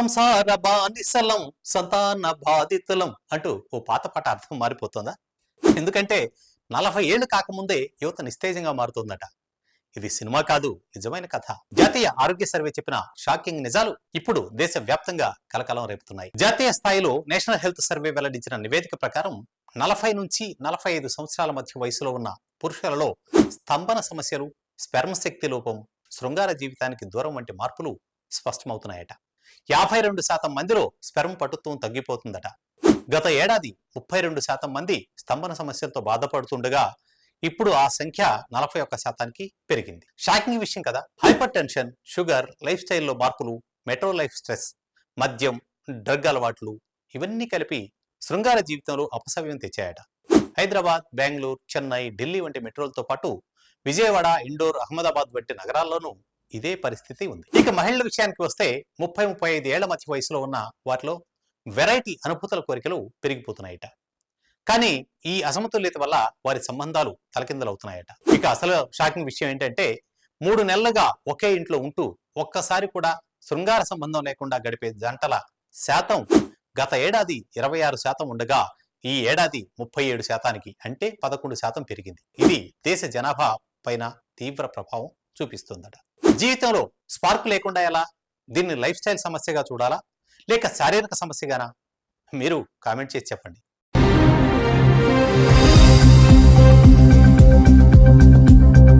సంసార బానిసలం సంతాన బాధితులం అంటూ ఓ పాత పాట అర్థం మారిపోతుందా? ఎందుకంటే నలభై ఏళ్ళు కాకముందే యువత నిస్తేజంగా మారుతుందట. ఇది సినిమా కాదు నిజమైన కథ. జాతీయ ఆరోగ్య సర్వే చెప్పిన షాకింగ్ నిజాలు ఇప్పుడు దేశ వ్యాప్తంగా కలకలం రేపుతున్నాయి. జాతీయ స్థాయిలో నేషనల్ హెల్త్ సర్వే వెల్లడించిన నివేదిక ప్రకారం నలభై నుంచి నలభై ఐదు సంవత్సరాల మధ్య వయసులో ఉన్న పురుషులలో స్తంభన సమస్యలు స్పెర్మ శక్తి లోపం శృంగార జీవితానికి దూరం వంటి మార్పులు స్పష్టమవుతున్నాయట. యాభై రెండు శాతం మందిలో స్పెర్మ్ పటుత్వం తగ్గిపోతుందట. గత ఏడాది ముప్పై రెండు శాతం మంది స్తంభన సమస్యలతో బాధపడుతుండగా ఇప్పుడు ఆ సంఖ్య నలభై ఒక్క శాతానికి పెరిగింది. షాకింగ్ విషయం కదా! హైపర్ టెన్షన్ షుగర్ లైఫ్ స్టైల్లో మార్పులు మెట్రో లైఫ్ స్ట్రెస్ మద్యం డ్రగ్ అలవాట్లు ఇవన్నీ కలిపి శృంగార జీవితంలో అపసవ్యం తెచ్చాయట. హైదరాబాద్ బెంగళూరు చెన్నై ఢిల్లీ వంటి మెట్రోలతో పాటు విజయవాడ ఇండోర్ అహ్మదాబాద్ వంటి నగరాల్లోనూ ఇదే పరిస్థితి ఉంది. ఇక మహిళల విషయానికి వస్తే ముప్పై ముప్పై ఐదు ఏళ్ళ మధ్య వయసులో ఉన్న వాటిలో వెరైటీ అనుభూతుల కోరికలు పెరిగిపోతున్నాయట. కానీ ఈ అసమతుల్యత వల్ల వారి సంబంధాలు తలకిందలవుతున్నాయట. ఇక అసలు షాకింగ్ విషయం ఏంటంటే మూడు నెలలుగా ఒకే ఇంట్లో ఉంటూ ఒక్కసారి కూడా శృంగార సంబంధం లేకుండా గడిపే జంటల శాతం గత ఏడాది ఇరవై ఆరు శాతం ఉండగా ఈ ఏడాది ముప్పై ఏడు శాతానికి అంటే పదకొండు శాతం పెరిగింది. ఇది దేశ జనాభా పైన తీవ్ర ప్రభావం చూపిస్తుందట. జీవితంలో స్పార్క్ లేకుండా ఎలా? దీన్ని లైఫ్ స్టైల్ సమస్యగా చూడాలా? లేక శారీరక సమస్యగానా? మీరు కామెంట్ చేసి చెప్పండి.